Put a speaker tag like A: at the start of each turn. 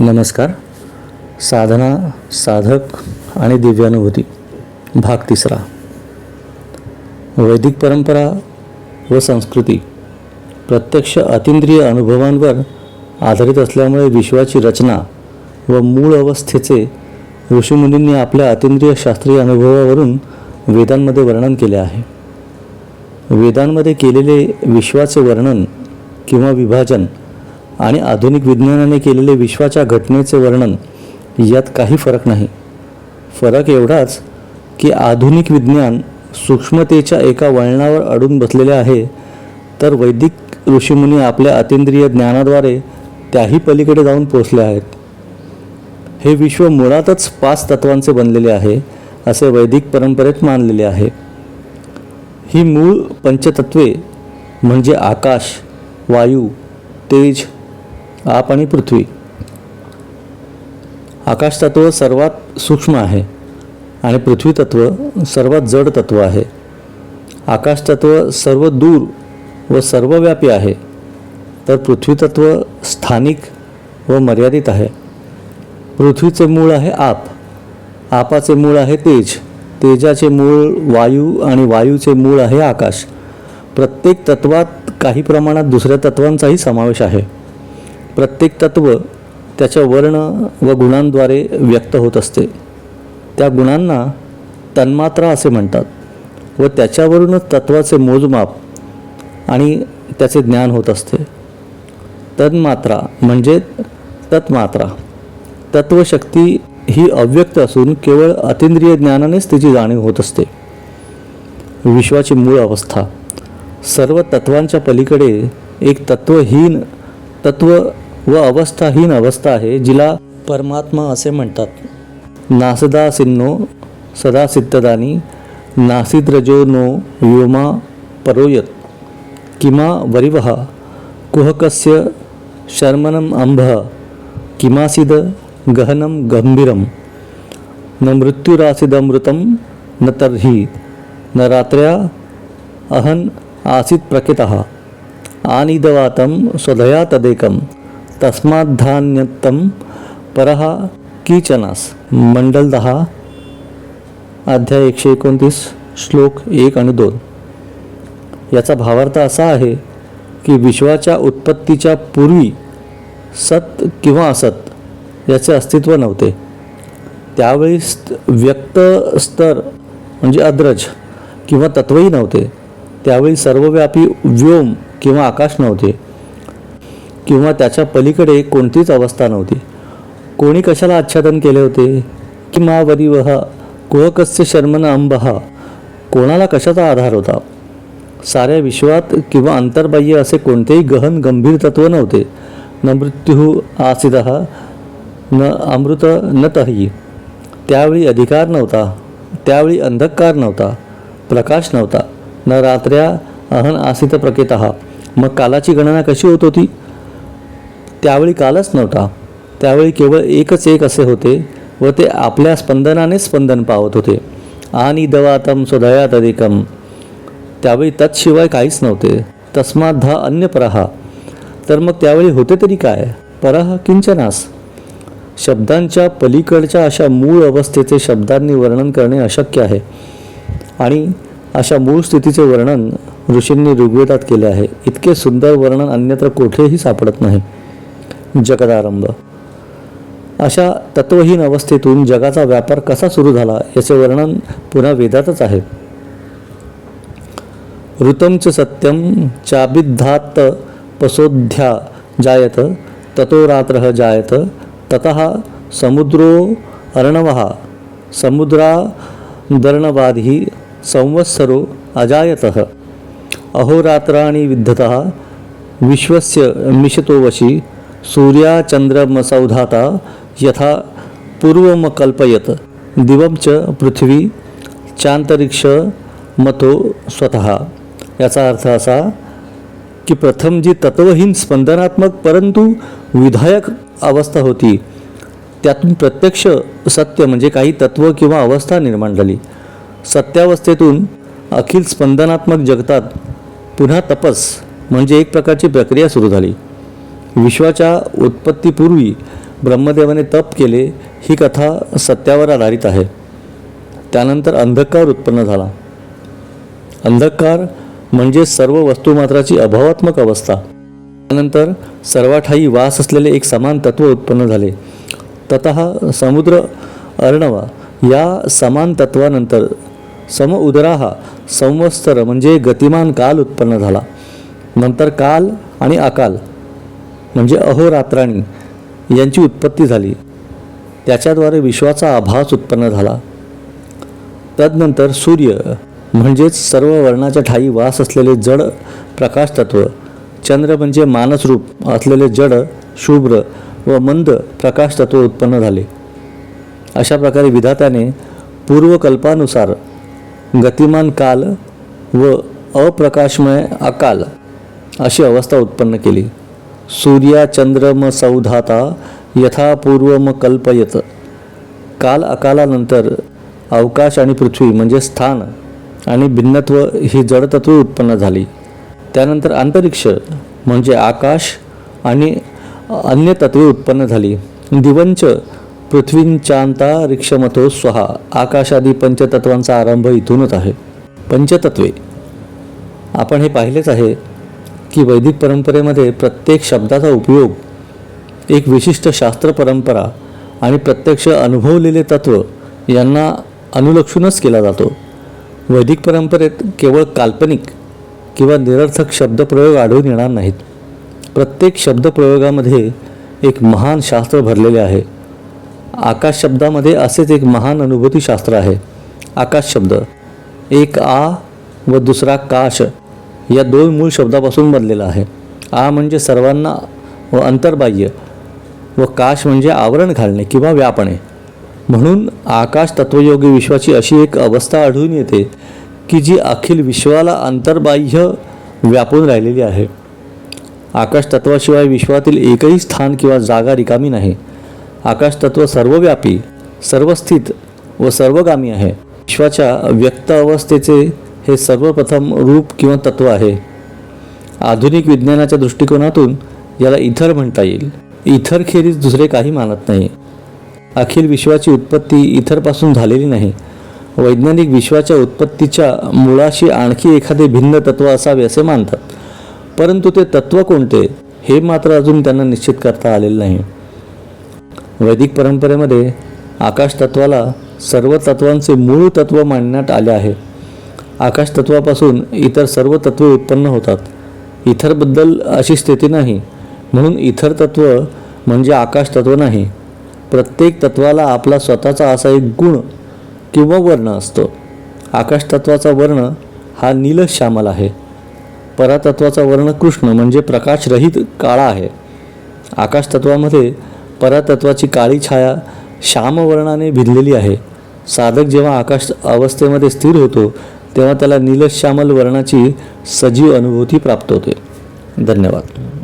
A: नमस्कार. साधना साधक आणि दिव्यानुभूती भाग तिसरा. वैदिक परंपरा व संस्कृती प्रत्यक्ष अतिंद्रिय अनुभवांवर आधारित असल्यामुळे विश्वाची रचना व मूळ अवस्थेचे ऋषीमुनींनी आपल्या अतिंद्रिय शास्त्रीय अनुभवावरून वेदांमध्ये वर्णन केले आहे. वेदांमध्ये केलेले विश्वाचे वर्णन किंवा विभाजन आणि आधुनिक विज्ञानाने केलेले विश्वाच्या घटनेचे वर्णन यात काही फरक नाही. फरक एवढाच की आधुनिक विज्ञान सूक्ष्मतेच्या एका वळणावर अडून बसलेले आहे तर वैदिक ऋषीमुनी आपल्या अतिंद्रिय ज्ञानाद्वारे त्याही पलीकडे जाऊन पोचले आहेत. हे विश्व मुळातच पाच तत्वांचे बनलेले आहे असे वैदिक परंपरेत मानलेले आहे. ही मूळ पंचतत्वे म्हणजे आकाश वायू तेज आप आणि पृथ्वी. आकाशतत्व सर्वात सूक्ष्म आहे आणि पृथ्वी तत्व सर्वात जड तत्व आहे. आकाशतत्व सर्व दूर व सर्वव्यापी आहे. तर पृथ्वी तत्व स्थानिक व मर्यादित आहे. पृथ्वीचे मूळ आहे आप. आपाचे मूळ आहे तेज. तेजाचे मूळ वायू आणि वायूचे मूळ आहे आकाश. प्रत्येक तत्वात काही प्रमाणात दुसऱ्या तत्वांचाही समावेश आहे. प्रत्येक तत्व त्याच्या वर्ण व गुणांद्वारे व्यक्त होत असते. त्या गुणांना तन्मात्रा असे म्हणतात व त्याच्यावरूनच तत्वाचे मोजमाप आणि त्याचे ज्ञान होत असते. तन्मात्रा म्हणजे तत्मात्रा. तत्वशक्ती ही अव्यक्त असून केवळ अतिंद्रिय ज्ञानानेच तिची जाणीव होत असते. विश्वाची मूळ अवस्था. सर्व तत्वांच्या पलीकडे एक तत्वहीन तत्व व अवस्थाहीन अवस्था आहे जिला परमात्मा असे म्हणतात. नासदा सिन्नो सदा सिद्धदानी नासिद्रजो नो व्योमा परोयत किमा वरिवः कुहकस्य शर्मनम अंबः किमासिद गहनं गंभीरम न मृत्युरासिदमृतं न तर्हि न रात्र्या अहन आसीत् प्रकृतः आनिदवातं स्वधया तदेकं तस्माद्धान्यत्तं परः कीचनास। मंडल दहा अध्याय एकशे एकोणतीस श्लोक एक आणि दोन। याचा भावार्थ असा आहे की विश्वाच्या उत्पत्तीच्या पूर्वी सत किंवा असत याचे अस्तित्व नव्हते। त्यावेळी स्त- व्यक्त स्तर म्हणजे अद्रज किंवा तत्वही नव्हते। त्यावेळी सर्वव्यापी व्योम किंवा आकाश नव्हते। किंवा त्याच्या पलीकडे कोणतीच अवस्था नव्हती. कोणी कशाला आच्छादन केले होते? किंवा वरिवह कुहकस्य शर्मन अंबहा? कोणाला कशाचा आधार होता? साऱ्या विश्वात किंवा अंतर्बाह्य असे कोणतेही गहन गंभीर तत्व नव्हते. न मृत्यू आसिद न अमृत न तही. त्यावेळी अधिकार नव्हता. त्यावेळी अंधकार नव्हता. प्रकाश नव्हता. न रात्र्या अहन आसित प्रकेत. मग कालाची गणना कशी होत होती? त्यावेळी कालच नव्हता. त्यावेळी केवळ एकच एक असे होते व ते आपल्या स्पंदनाने स्पंदन पावत होते. आणि दवातम स्वदयात अधिकम. त्यावेळी तत्शिवाय काहीच नव्हते. तस्मात धा अन्य परहा. तर मग त्यावेळी होते तरी काय? परह किंचनास. शब्दांच्या पलीकडच्या अशा मूळ अवस्थेचे शब्दांनी वर्णन करणे अशक्य आहे. आणि अशा मूळ स्थितीचे वर्णन ऋषींनी ऋग्वेदात केले आहे. इतके सुंदर वर्णन अन्यत्र कुठेही सापडत नाही. जगदारंभ. अशा तत्वहीन अवस्थेतून जगाचा व्यापार कसा सुरू झाला याचे वर्णन पुन्हा वेदातच आहे. ऋतं च सत्यं पसोध्या जायत ततो रात्र जायत ततः समुद्रो अर्णवः समुद्रादर्णवादिः संवत्सरो अजायतः। अहोरात्राणि विद्धत विश्वस्य मिशतो वशी सूर्याचन्द्रमसौधाता यथा पूर्वमकल्पयत। दिवं च पृथ्वी चांतरिक्ष मतो स्वतः। याचा अर्थ असा की प्रथम जी तत्वहीन स्पंदनात्मक परंतु विधायक अवस्था होती। त्यातून प्रत्यक्ष सत्य म्हणजे काही तत्व किंवा अवस्था निर्माण झाली। सत्यावस्थेतून अखिल स्पंदनात्मक जगतात पुन्हा तपस म्हणजे एक प्रकारची प्रक्रिया सुरू झाली। विश्वाच्या उत्पत्तीपूर्वी ब्रह्मदेवाने तप केले ही कथा सत्यावर आधारित आहे. त्यानंतर अंधकार उत्पन्न झाला. अंधकार म्हणजे सर्व वस्तुमात्राची अभावात्मक अवस्था. त्यानंतर सर्वाठाई वास असलेले एक समान तत्व उत्पन्न झाले. तत समुद्र अर्णवा या समान तत्वानंतर सम उदरा हा संवत्सर म्हणजे गतिमान काल उत्पन्न झाला. नंतर काल आणि अकाल. म्हणजे अहोरात्राणी यांची उत्पत्ती झाली. त्याच्याद्वारे विश्वाचा आभास उत्पन्न झाला. तदनंतर सूर्य म्हणजेच सर्व वर्णाच्या ठाई वास असलेले जड प्रकाश तत्व चंद्र म्हणजे मानसरूप असलेले जड शुभ्र व मंद प्रकाश तत्व उत्पन्न झाले. अशा प्रकारे विधात्याने पूर्वकल्पानुसार गतिमान काल व अप्रकाशमय अकाल अशी अवस्था उत्पन्न केली. सूर्याचंद्रम सौधाता यथा पूर्वम कल्पयत. काल अकालानंतर अवकाश आणि पृथ्वी म्हणजे स्थान आणि भिन्नत्व ही जडतत्वे उत्पन्न झाली. त्यानंतर अंतरिक्ष म्हणजे आकाश आणि अन्य तत्वे उत्पन्न झाली. दिवंच पृथ्वींचांतारिक्षमतो स्वहा. आकाशादी पंचतत्वांचा आरंभ इथूनच आहे. पंचतत्वे. आपण हे पाहिलेच आहे. की वैदिक परंपरेमध्ये प्रत्येक शब्दाचा उपयोग एक विशिष्ट शास्त्र परंपरा आणि प्रत्यक्ष अनुभवलेले तत्त्व यांना अनुलक्षूनच केला जातो. वैदिक परंपरेत केवळ काल्पनिक किंवा निरर्थक शब्दप्रयोग आढळून येणार नाहीत. प्रत्येक शब्दप्रयोगामध्ये एक महान शास्त्र भरलेले आहे. आकाश शब्दामध्ये असेच एक महान अनुभूतीशास्त्र आहे. आकाश शब्द एक आ व दुसरा काश या दोन मूळ शब्दापासून बनलेला आहे. आ म्हणजे सर्वांना व अंतर्बाह्य व काश म्हणजे आवरण घालणे किंवा व्यापणे. म्हणून आकाश तत्वयोगी विश्वाची अशी एक अवस्था आढळून येते की जी अखिल विश्वाला अंतर्बाह्य व्यापून राहिलेली आहे. आकाश तत्वाशिवाय विश्वातील एकही स्थान किंवा जागा रिकामी नाही. आकाश तत्व सर्वव्यापी सर्वस्थित व सर्वगामी आहे. विश्वाच्या व्यक्त अवस्थेचे हे सर्वप्रथम रूप किंवा तत्व आहे. आधुनिक विज्ञानाच्या दृष्टिकोनातून याला इथर म्हणता येईल. इथर खेरीज दुसरे काही मानत नाही. अखिल विश्वाची उत्पत्ती इथरपासून झालेली नाही. वैज्ञानिक विश्वाच्या उत्पत्तीच्या मुळाशी आणखी एखादे भिन्न तत्व असावे असे मानतात. परंतु ते तत्व कोणते हे मात्र अजून त्यांना निश्चित करता आलेलं नाही. वैदिक परंपरेमध्ये आकाश तत्वाला सर्व तत्वांचे मूळ तत्व मानण्यात आले आहे. आकाश तत्वापासून इतर सर्व तत्वे उत्पन्न होतात. इथरबद्दल अशी स्थिती नाही. म्हणून इथर तत्व म्हणजे आकाश तत्व नाही. प्रत्येक तत्वाला आपला स्वतःचा असा एक गुण किंवा वर्ण असतो. आकाश तत्वाचा वर्ण हा नीलश श्यामल आहे. परातत्वाचा वर्ण कृष्ण म्हणजे प्रकाशरहित काळा आहे. आकाश तत्वामध्ये परातत्वाची काळी छाया श्यामवर्णाने भिदलेली आहे. साधक जेव्हा आकाश अवस्थेमध्ये स्थिर होतो तेव्हा त्याला नीलश्यामल वर्णाची सजीव अनुभूती प्राप्त होते. धन्यवाद.